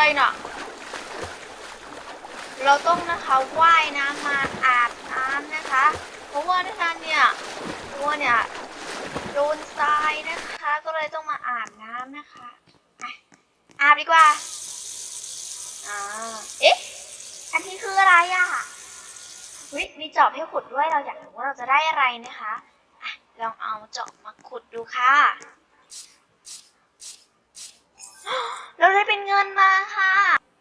อะไรน่ะ เราต้องนะคะว่ายน้ำมาอาบน้ำนะคะ เพราะว่านะคะเนี่ยตัวเนี่ยโดนทรายนะคะ ก็เลยต้องมาอาบน้ำนะคะอะอาบดีกว่าอ่าเอ๊ะ อันนี้คืออะไรอะวิมีจอบให้ขุดด้วยเราอยากรู้ว่าเราจะได้อะไรนะคะอะลองเอาจอบมาขุดดูค่ะ เราได้เป็นเงินมาค่ะ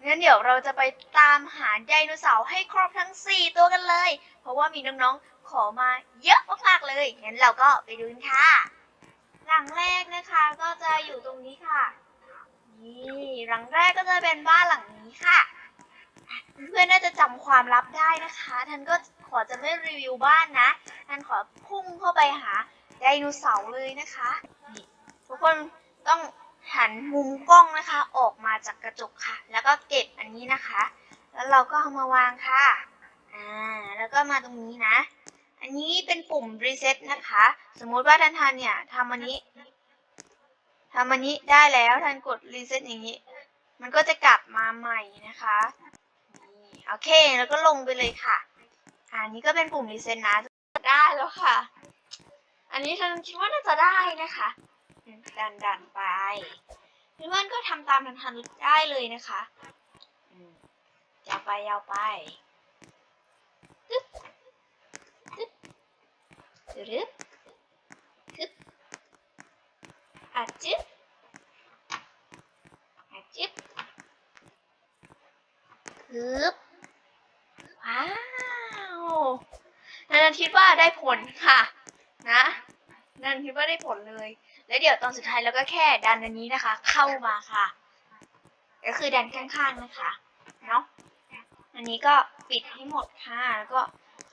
งั้นเดี๋ยวเราจะไปตามหาไดโนเสาร์ให้ครบทั้ง 4 ตัวกันเลย เพราะว่ามีน้องๆขอมาเยอะมากๆเลยงั้นเราก็ไปดูกันค่ะ หลังแรกนะคะก็จะอยู่ตรงนี้ค่ะ นี่หลังแรกก็จะเป็นบ้านหลังนี้ค่ะ เพื่อนน่าจะจำความลับได้นะคะท่านก็ขอจะไม่รีวิวบ้านนะท่านขอพุ่งเข้าไปหาไดโนเสาร์เลยนะคะทุกคนต้อง หันมุมกล้องนะคะ ออกมาจากกระจกค่ะ แล้วก็เก็บอันนี้นะคะ แล้วเราก็เอามาวางค่ะ อ่า แล้วก็มาตรงนี้นะ อันนี้เป็นปุ่มรีเซ็ตนะคะ สมมุติว่าท่านทันเนี่ยทำอันนี้ทำอันนี้ได้แล้วท่านกดรีเซ็ตอย่างนี้ มันก็จะกลับมาใหม่นะคะนี่โอเค แล้วก็ลงไปเลยค่ะอ่านี้ก็เป็นปุ่มรีเซ็ตนะ ได้แล้วค่ะ อันนี้ท่านคิดว่าน่าจะได้นะคะ ดันดันไปเพื่อนๆก็ทำตามทันทันได้เลยนะคะอืมยาวไปยาวไปตึ๊บตึ๊บตึ๊บตึ๊บอะจึ๊บอะจึ๊บฮึบว้าวนันคิดว่าได้ผลค่ะ นะนันคิดว่าได้ผลเลย แล้วเดี๋ยวตอนสุดท้ายเราก็แค่ดันอันนี้นะคะ เข้ามาค่ะ ก็คือดันข้างๆนะคะเนาะอันนี้ก็ปิดให้หมดค่ะแล้วก็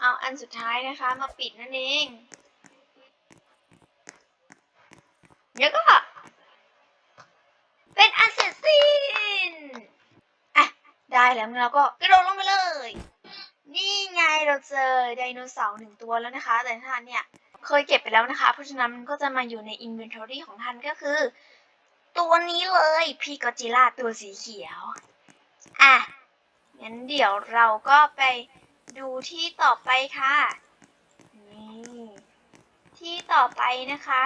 เอาอันสุดท้ายนะคะ มาปิดนั่นเองเดี๋ยวก็ เป็นอันเสร็จสิ้นอะได้แล้วเราก็กระโดดลงไปเลย นี่ไงเราเจอไดโนเสาร์หนึ่งตัวแล้วนะคะ แต่ท่านเนี่ย เคยเก็บไปแล้วนะคะ เพราะฉะนั้นมันก็จะมาอยู่ใน inventory ของท่านก็คือ ตัวนี้เลยพีกอจิล่าตัวสีเขียว อะ งั้นเดี๋ยวเราก็ไปดูที่ต่อไปค่ะ นี่ที่ต่อไปนะคะ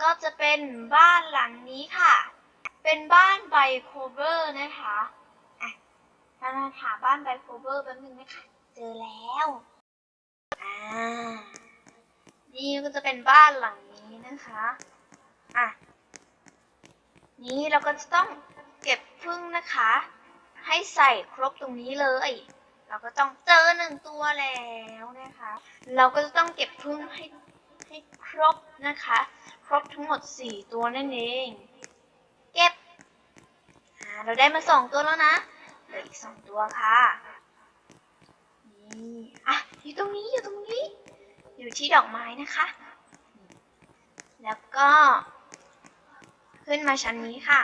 ก็จะเป็นบ้านหลังนี้ค่ะ เป็นบ้านไบโคเวอร์นะคะอะถ้าเราหาบ้านไบโคเวอร์แป๊บนึงนะคะ เจอแล้ว อ่า นี่ก็จะเป็นบ้านหลังนี้นะคะ อะ นี้เราก็จะต้องเก็บพึ่งนะคะ ให้ใส่ครบตรงนี้เลย เราก็ต้องเจอหนึ่งตัวแล้วนะคะ เราก็จะต้องเก็บพึ่งให้ให้ครบนะคะ ครบทั้งหมดสี่ตัวนั่นเอง เก็บ อ่า เราได้มาสองตัวแล้วนะเหลืออีกสองตัวค่ะ นี่ อะ อยู่ตรงนี้อยู่ตรงนี้ อยู่ที่ดอกไม้นะคะ แล้วก็ ขึ้นมาชั้นนี้ค่ะ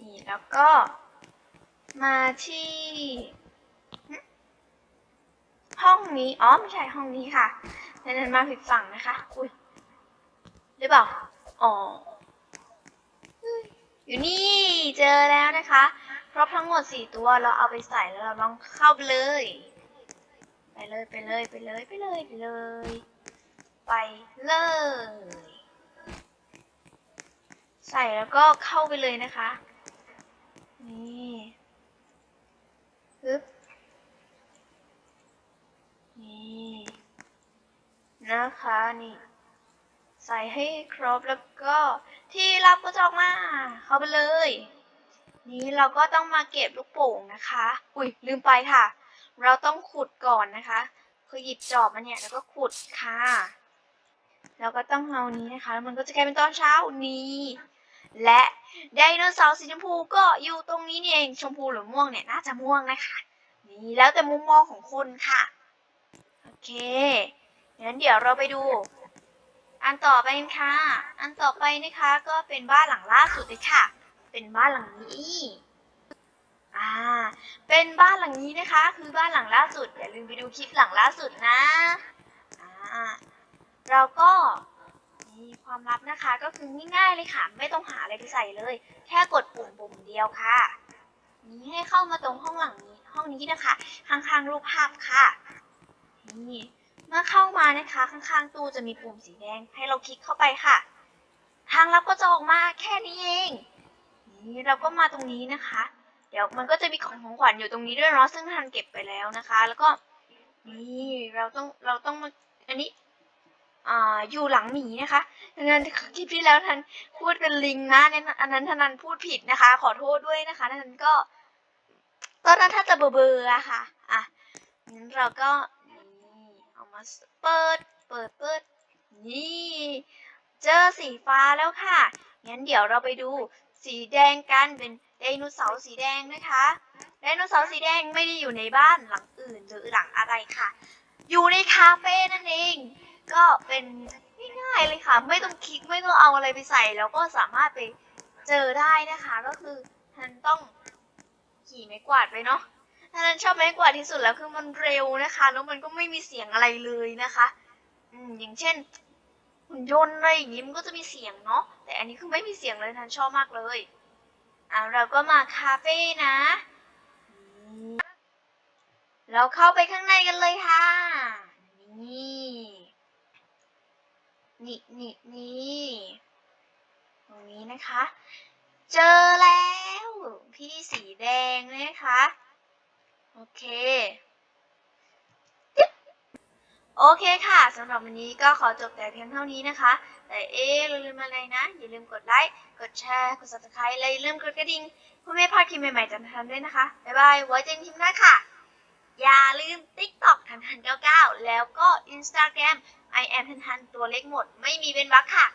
นี่แล้วก็มาที่ห้องนี้ อ๋อ ไม่ใช่ห้องนี้ค่ะนั่นมาผิดฝั่งนะคะ อุ้ยหรือเปล่า อ๋อยอยู่นี่เจอแล้วนะคะครบทั้งหมดสี่ตัวเราเอาไปใส่แล้วเราลองเข้าไปเลย ไปเลยไปเลยไปเลยไปเลยไปเลย ไปเลย ใส่แล้วก็เข้าไปเลยนะคะ นี่ปึ๊บนี่นะคะนี่ใส่ให้ครบแล้วก็ที่รับก็จะออกมาเข้าไปเลย นี้เราก็ต้องมาเก็บลูกโป่งนะคะ อุ้ยลืมไปค่ะ เราต้องขุดก่อนนะคะ คือหยิบจอบมาเนี่ยแล้วก็ขุดค่ะแล้วก็ต้องเอานี้นะคะแล้วมันก็จะกลายเป็นตอนเช้านี้ และไดโนเสาร์สีชมพูก็อยู่ตรงนี้นี่เองชมพูหรือม่วงเนี่ยน่าจะม่วงนะคะ นี่แล้วแต่มุมมองของคุณค่ะ โอเคงั้นเดี๋ยวเราไปดู อันต่อไปค่ะ อันต่อไปนะคะก็เป็นบ้านหลังล่าสุดเลยค่ะ เป็นบ้านหลังนี้ อ่า เป็นบ้านหลังนี้นะคะ คือบ้านหลังล่าสุดอย่าลืมไปดูคลิปหลังล่าสุดนะอ่าเราก็นนี่ความลับนะคะก็คือง่ายๆเลยค่ะ ไม่ต้องหาอะไรไปใส่เลย แค่กดปุ่มปุ่มเดียวค่ะนี่ให้เข้ามาตรงห้องหลังนี้ ห้องนี้นะคะข้างๆรูปภาพค่ะนี่เมื่อเข้ามานะคะข้างๆตู้จะมีปุ่มสีแดง ให้เราคลิกเข้าไปค่ะ ทางลับก็จะออกมาแค่นี้เองนี่เราก็มาตรงนี้นะคะ ดี๋ยวมันก็จะมีของของขวัญอยู่ตรงนี้ด้วยเนาะซึ่งทันเก็บไปแล้วนะคะ แล้วก็นี่เราต้องเราต้องมาอันนี้อ่าอยู่หลังหมีนะคะดังนั้นคลิปที่แล้วทันพูดเป็นลิงนะเนี่ยอันนั้นทันนันพูดผิดนะคะ ขอโทษด้วยนะคะทันก็ตอนนั้นถ้าจะเบอเบอร์อะค่ะอะงั้นเราก็นี่เอามาเปิดเปิดเปิดนี่เจอสีฟ้าแล้วค่ะงั้นเดี๋ยวเราไปดูสีแดงกันเป็น ไดโนเสาร์สีแดงนะคะไดโนเสาร์สีแดงไม่ได้อยู่ในบ้านหลังอื่นหรือหลังอะไรค่ะ อยู่ในคาเฟ่นั่นเอง ก็เป็นง่ายๆเลยค่ะ ไม่ต้องคลิกไม่ต้องเอาอะไรไปใส่ แล้วก็สามารถไปเจอได้นะคะ ก็คือท่านต้องขี่ไม้กวาดไปเนาะท่านชอบไม้กวาดที่สุดแล้วคือมันเร็วนะคะแล้วมันก็ไม่มีเสียงอะไรเลยนะคะอืมอย่างเช่นหุ่นยนต์อะไรอย่างนี้มันก็จะมีเสียงเนาะแต่อันนี้คือไม่มีเสียงเลยทันชอบมากเลย อ่าเราก็มาคาเฟ่นะอืมเราเข้าไปข้างในกันเลยค่ะ นี่ นี่นี่นี่ตรงนี้นะคะ เจอแล้ว พี่สีแดงนะคะ โอเค โอเคค่ะสำหรับวันนี้ก็ขอจบแต่เพียงเท่านี้นะคะ แต่เอ๊เราลืมอะไรนะ อย่าลืมกดไลค์ กดแชร์ กด subscribe และอย่าลืมกดกระดิ่งเพื่อไม่พลาดคลิปใหม่ๆจากทันด้วยนะคะ บ๊ายบายไว้เจอกันคลิปหน้าค่ะ อย่าลืม TikTok ทันทัน99 แล้วก็ Instagram I am ทันทันตัวเล็กหมด ไม่มีเว้นวักค่ะ